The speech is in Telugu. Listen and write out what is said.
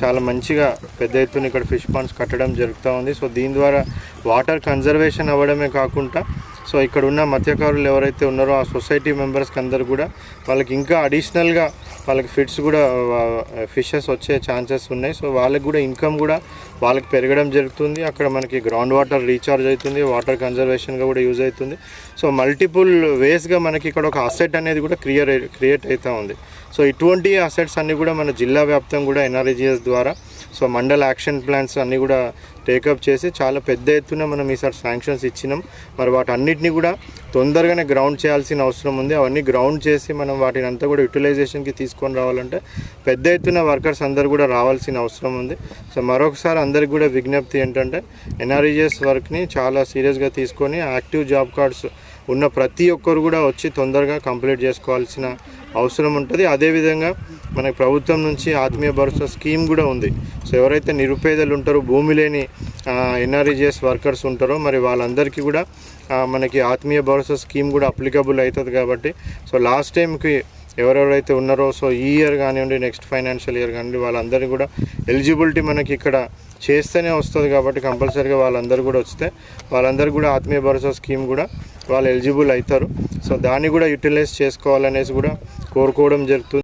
చాలా మంచిగా పెద్ద ఎత్తున ఇక్కడ ఫిష్ పాండ్స్ కట్టడం జరుగుతూ ఉంది. సో దీని ద్వారా వాటర్ కన్జర్వేషన్ అవ్వడమే కాకుండా సో ఇక్కడ ఉన్న మత్స్యకారులు ఎవరైతే ఉన్నారో ఆ సొసైటీ మెంబర్స్కి అందరు కూడా వాళ్ళకి ఇంకా అడిషనల్గా వాళ్ళకి ఫిట్స్ కూడా ఫిషెస్ వచ్చే ఛాన్సెస్ ఉన్నాయి. సో వాళ్ళకి కూడా ఇన్కమ్ కూడా వాళ్ళకి పెరగడం జరుగుతుంది. అక్కడ మనకి గ్రౌండ్ వాటర్ రీఛార్జ్ అవుతుంది. వాటర్ కన్జర్వేషన్గా కూడా యూజ్ అవుతుంది. సో మల్టిపుల్ వేస్గా మనకి ఇక్కడ ఒక అసెట్ అనేది కూడా క్రియేట్ క్రియేట్ అవుతూ ఉంది. సో ఇటువంటి అసెట్స్ అన్నీ కూడా మన జిల్లా వ్యాప్తం కూడా ఎన్ఆర్జీఎస్ ద్వారా సో మండల్ యాక్షన్ ప్లాన్స్ అన్నీ కూడా టేకప్ చేసి చాలా పెద్ద ఎత్తున మనం ఈసారి శాంక్షన్స్ ఇచ్చినాం. మరి వాటన్నిటిని కూడా తొందరగానే గ్రౌండ్ చేయాల్సిన అవసరం ఉంది. అవన్నీ గ్రౌండ్ చేసి మనం వాటిని అంతా కూడా యూటిలైజేషన్కి తీసుకొని రావాలంటే పెద్ద ఎత్తున వర్కర్స్ అందరు కూడా రావాల్సిన అవసరం ఉంది. సో మరొకసారి అందరికి కూడా విజ్ఞప్తి ఏంటంటే ఎన్ఆర్ఈజిఎస్ వర్క్ని చాలా సీరియస్గా తీసుకొని యాక్టివ్ జాబ్ కార్డ్స్ ఉన్న ప్రతి ఒక్కరు కూడా వచ్చి తొందరగా కంప్లీట్ చేసుకోవాల్సిన అవసరం ఉంటుంది. అదేవిధంగా మనకి ప్రభుత్వం నుంచి ఆత్మీయ భరోసా స్కీమ్ కూడా ఉంది. సో ఎవరైతే నిరుపేదలు ఉంటారో భూమి లేని ఎన్ఆర్ఈజిఎస్ వర్కర్స్ ఉంటారో మరి వాళ్ళందరికీ కూడా మనకి ఆత్మీయ భరోసా స్కీమ్ కూడా అప్లికబుల్ అవుతుంది కాబట్టి సో లాస్ట్ టైంకి ఎవరెవరైతే ఉన్నారో సో ఈ ఇయర్ కానివ్వండి నెక్స్ట్ ఫైనాన్షియల్ ఇయర్ కానివ్వండి వాళ్ళందరికీ కూడా ఎలిజిబిలిటీ మనకి ఇక్కడ చేస్తేనే వస్తుంది కాబట్టి కంపల్సరీగా వాళ్ళందరూ కూడా వస్తే వాళ్ళందరూ కూడా ఆత్మీయ భరోసా స్కీమ్ కూడా వాళ్ళు ఎలిజిబుల్ అవుతారు. సో దాన్ని కూడా యూటిలైజ్ చేసుకోవాలనేసి కూడా కోరుకోవడం జరుగుతుంది.